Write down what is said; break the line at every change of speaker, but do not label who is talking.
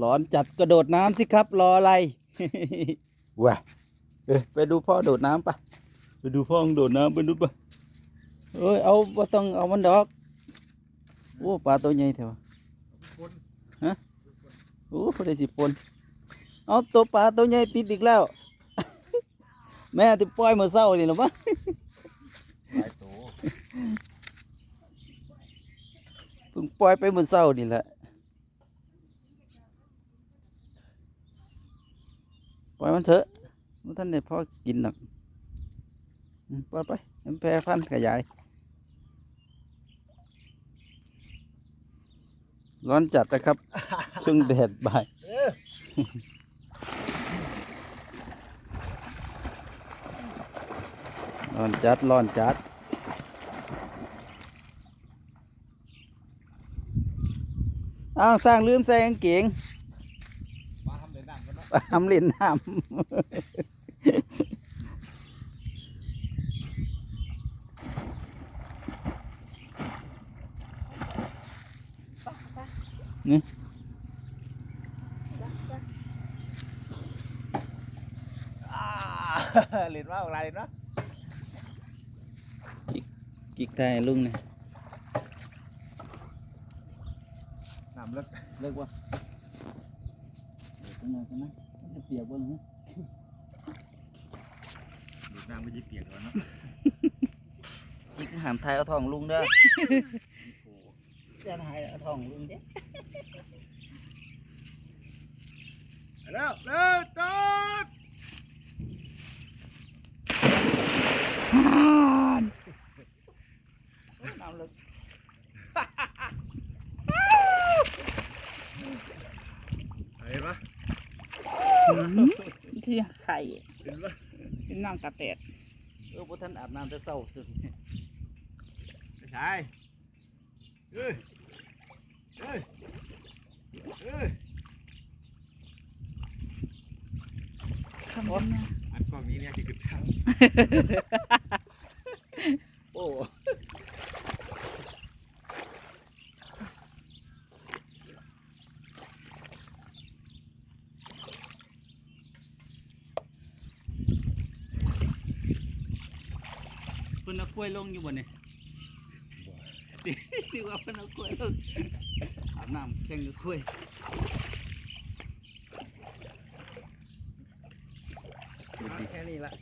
ร้อนจัดกระโดดน้ำสิครับ รออะไรว้าเอ้ยไปดูพ่อโดดน้ำปะไปดูพ่อโดดน้ำไปดูปะเอ้ยเอาบ่ต้องเอามันดอกโอ้ปลาตัวใหญ่แถวะฮะโอ้พอได้สิปนเอาตัวปลาตัวใหญ่ติดอีกแล้ว แม่ที่ปล่อยมือเศร้านี่หรอปะ
หลายตัว
เพิ่งปล่อยไปมือเศร้านี่แหละ ล่อยมันเถอะมันท่านได้พอกินหนักปล่อยไปมันแพร่พันขยาย ร้อนจัดนะครับ ช่วงแดดบ่ายร้อนจัดร้อนจัดอ้าวสร้างลืมใส่กางเกง
เลยน้ำกันเนาะ
ทำเล่นน้ำนี่
อ่าเล่นว่าอะไรเนาะ
กิกไทยลุงเนี่ย
น้ำเลิก
เลิกว่าเดี๋ยวตรงนั้นตรงนั้นมันจะ เปียกบ่หรือ
ดูน้ำไม่ยิ่เปียกแล้วเนาะ
กิกหามไทยเอาทองลุงเด้อจะหายเอาทองลุงเด้
แล้วเลิกต้น้ำ
เลิก
เห็นปะ
ที่ไข่
เห็นปะ
เป็นน้ำกระแตด
เออพวกท่านอาบน้ำแต่เศร้าสุด
ไม่ใช่เอ้ยเอ้ยเอ้ย
ทำบนนะ
อันกล้องนี้เนี่ยที่กึดทาง
พิ่นเอากล้วยลงอยู่บ่เนี่ยดีว่าเพิ่นเอากล้วยลงอาบน้ำแข่งกับกล้วยแค่นี้ละ